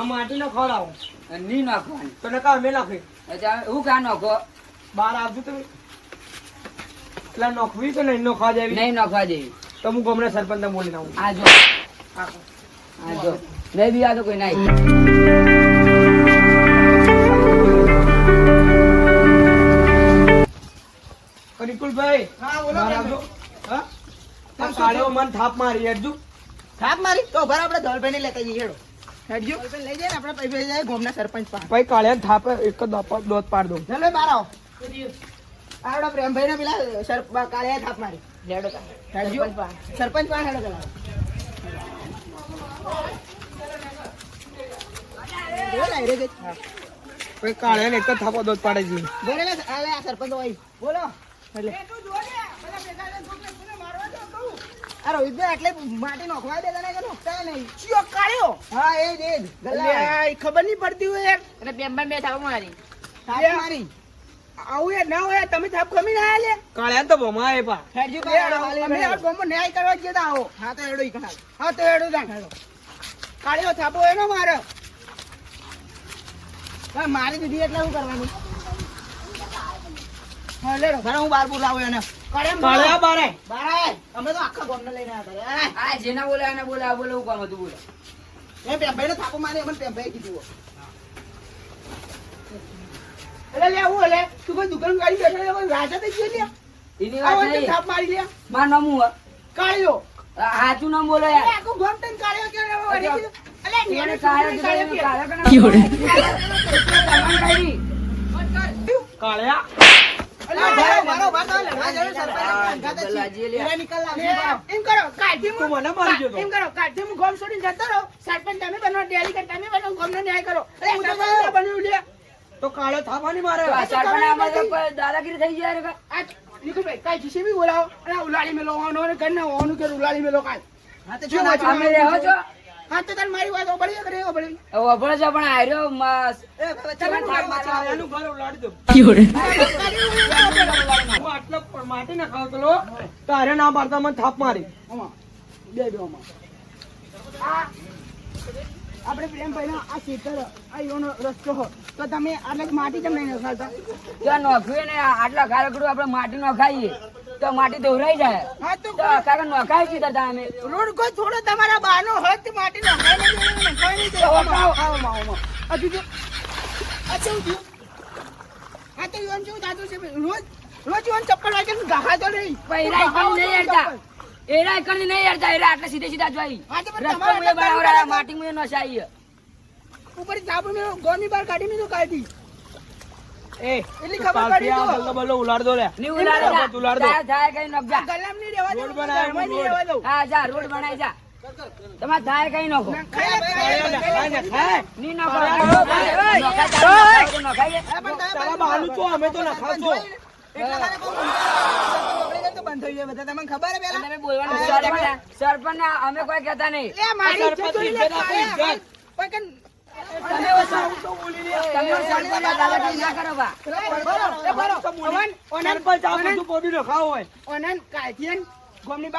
આ માટીનો ખવડાવો નહીં નાખવાની. તો નકા અમે નાખી. અચ્છા હું કા નાખો? બહાર આવજો તમે. એટલે નોખવી તો નહીં નોખવા જેવી. નહીં નોખવા જેવી. તો હું ગમણે સરપંચ બોલી નાખું. આ જો. આ જો. નહીં બી આ તો કોઈ નહીં નિકુલભાઈ હા, બોલો, હા? આ કાળીઓ મન થાપ મારી હેડજો. થાપ મારી? તો ભર આપણે ધોળભાઈ ને લેતા જઈએ હેડો. હેડજો. લઈ જાય ને આપણે પૈસા જાય ગોમના સરપંચ પાસે. ભાઈ કાળિયા થાપ એક દોત- પાડ દઉં. ચાલો બાર આવો. પ્રેમભાઈ ને પેલા સર કાળે થાપ મારી. હેડો. હેડજો. સરપંચ પાસે. હેડો પેલા. ને, કાળિયા એક જ થાપો દોત પાડે છે બોલે આ આ સરપંચ હોય. બોલો. એટલે આ રોહિતભાઈ એટલે માટી નોખવા દેતા નહીં કે નોખતા નહીં. ચિયો કાઢ્યો હા એ જ એ જ. ગલ્લા. ખબર નહીં પડતી હોય યાર અને બેમ્બા બે થાપ મારી. થાપ મારી. આવું યાર ના હોય તમે થાપ ખમી ના આલે કાળિયા તો ભમા એ પા હેડજો અમે આ ગામમાં ન્યાય કરવા જ જતા આવો. હા તો હેડો ઈ હા તો હેડો જાણ કાળીઓ થાપો એનો મારે. મારી દીધી એટલે શું કરવાનું? હા ઘરે હું બાર બોલાવું એને. કાળિયા બારે. બાર. અમે તો આખા ગામને લઈને આવ્યા હતા. આ જેના બોલે એને બોલે આ બોલે હતું બોલે. એ પેમ્ભાઈને થાપો મારી અમને પેમ્ભાઈએ કીધું એટલે લે હું એટલે તું કોઈ દુકાન કાઢી બેઠા રાજા થઈ ગયો લ્યા. એની વાત નહીં. થાપ મારી લ્યા. મારું નામ હું કાળીઓ. હાચું નામ બોલો યાર. આખું ગામ તને કાળીઓ કે રે, અલે, એને નેને કાળા છોકરી કીધું, કાળીઓ એને કે. કાળા કીધું. કાળા કાળિયા તું કાળો થાપાની મારે. કોઈ દાદાગીરી થઈ જાય નિકુલભાઈ જીસીબી બોલાવો. અને ઉલાળી મેલો ઘર ને હોવાનું કે ઉલાળી મેલો કાલ હા, તો શું ચાલ, વાત છો. હા તો તાર મારી વાત ઓબળી કરે ઓબળી હવે છો પણ હાર્યો મસ્ત. એ, ભાઈ, ચાલો, તમે થાપ ચાલો, ઘર ઉલાડી દો. હું આટલો પણ માટી ના ખાવ પેલો તારે ના મારતા મને થાપ મારી. બે બે આ આપણે પ્રેમભાઈ આ ખેતર આ રસ્તો હો. તો તમે આટલે માટી કેમ નહીં નખાતા ત્યાં નોખવી ને આટલા ખારકડું આપણે માટી નખાઈએ. તો માટી દોરાઈ જાય. હા તો તો કાકા નોખાય છે દાદા અમે. રોડ કોઈ થોડો તમારા બાનો હોત તો માટી નખાય નહીં દેવાનું, નહીં દેવાનું. આવો, આવો. જો? તો છે? રોજ રોજ ઈવન ચપ્પલ વાગે નહીં. પૈરા એકણ નહીં હેડતા એરા એકણ નહીં હેડતા એરા આટલા સીધે સીધા જોઈ હા તો પણ રસ્તો મુએ એટલે માટી મુએ નસાઈ ઉપર મેં ગોની બાર કાઢી મેં તો કાઢી એ એટલી ખબર પડી તો. બલ્લો બલ્લો ઉલાડ લે. ની ઉલાડ દો થાય થાય કઈ નખજા ગલામ નહીં રહેવા રોડ દઉં, બનાવ્યો, ઘરમાં નહીં રોડ. રહેવા હા જા રોડ બનાવી જા. તમારે થાય કઈ નખો ખાય, ખાય, કાળિયા ખાય. નખાય નખાય. ની નખો નખાય તારે નખાય તો નખાઈએ. હા, પણ તમે તારા બાજુ બહારનું છો, અમે તો નખાવ છો. એટલા માટે કહું છું. પકડી જાય તો બંધ થઈ જાય બધા. તમને ખબર હે પેલા? તમે બોલવાનું સરપંચ સરપંચ અમે કોઈ કેતા નહીં. એ બરો,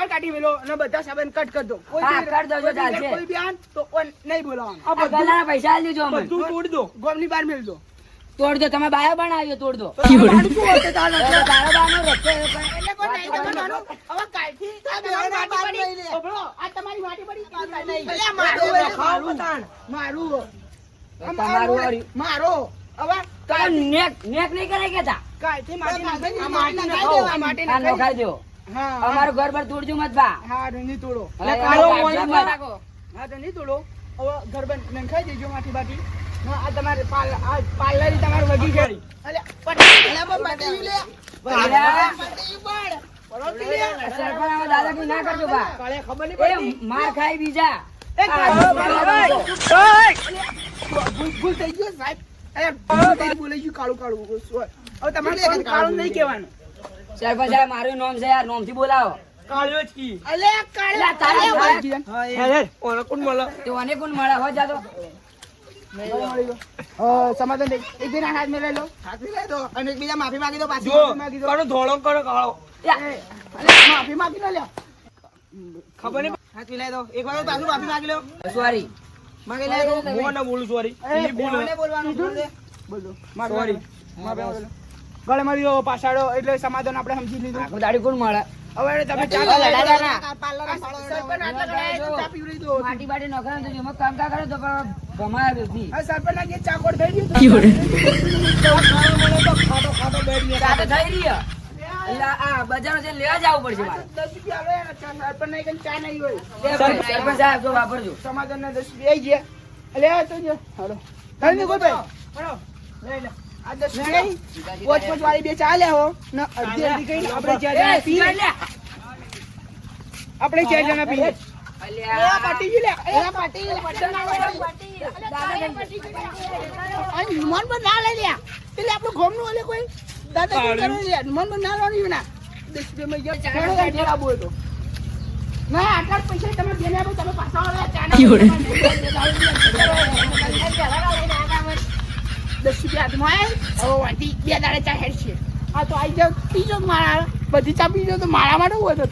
કાઢી મેલો અને બધા સાબન કટ કરી દો. કોઈ કર દો, કોઈ બી ચાલશે. કોઈ બી આન તો નહીં બોલાવાનું. આ આ બધું ગલાના પૈસા આલી દેજો બધું તોડી દો. ગામની બહાર મેલ દો. તોડ દો તમે બાયા તોડ દો. પણ- એટલે કોઈ નહીં કરવાનું. હવે કાલથી આ તમારી બેના માટી બાર પડી. લઈ લે. સાંભળો, આ તમારી માટી પડી. નહીં. અલે આ મારું. તમારું મારું હે. વાળી. મારો. હવે નેક નેક નહીં કરે કેતા કાલથી માટી નાખાઈ આ આ માટી માટી નખાઈ નખાઈ આ માટી આ નખાઈ. નખાઈ દો. હા, હા. અમારું ઘર પર તોડજો મત બા હા રંજી તોડો. હવે કાળો મોય મત. નાખો. હા તો નહીં તોડો. હવે ઘર બન નખાઈ દેજો માટી બાટી. આ તમારે પાલ આ પાર્લરી તમારે વગી ગઈ. પટી લે. ના કરજો બા. ખબર નહીં માર ખાઈ બીજા. ભૂલ થઈ ગયો સાહેબ માફી માંગી દો પાછી માગી દો. ધોળો કરો કાળો માફી માગી લ્યો ખબર નહીં હાથ દો એક વાર પાછું માફી માંગી લો સોરી માગે લે તું. હું બોલું. સોરી એ, એની બોલવાનું બોલો સોરી ગળે. મારી પાછાડો. એટલે સમાધાન આપણે સમજી લીધું. દાડી કોણ મળે? હવે તમે ચા ના. સરપંચ આટલા કરાયા ચા પીવડાવી દો. માટી બાટી નખરે તો જેમાં કામ કા કરે તો ભમાયા બેસી આ સરપંચના ઘેર ચાકોર થઈ ગયું. ચા તો થઈ રહી હે. એટલે આ બજારો જઈને લેવા જવું પડશે મારે. દસ રૂપિયા આવે ને ચા સરપંચના ઘેર ચા નહીં હોય. ભાઈ, સરપંચ સાહેબ જો વાપરજો. સમાધાનના દસ રૂપિયા આઈ ગયા. આ તો જો. હાલો. ને ગોપાઈ હાલો. લઈ લે. આ દસ રૂપિયા પોચ પોચ વાળી બે ચા લે હો. ને અડધી અડધી કઈ આપણે ચાર જણા એ, પી સિગારેટ લે. આપણે ચાર જણા પીએ. ના આપણું ઘરનું ઓલે કોઈ. દાદા કરે ના લઈ ના. દસ રૂપિયામાં ગયા ચાલો ઘેર આબુ હોય ના આટલા પૈસા તમે આપો તમે પાછા દસ રૂપિયા હાથમાં આય હવે વાંટી બે દાડે ચા હેડ છે. આ તો આવી જાવ પીજો મારા બધી ચા પીજો તો મારા માટે હોય તો.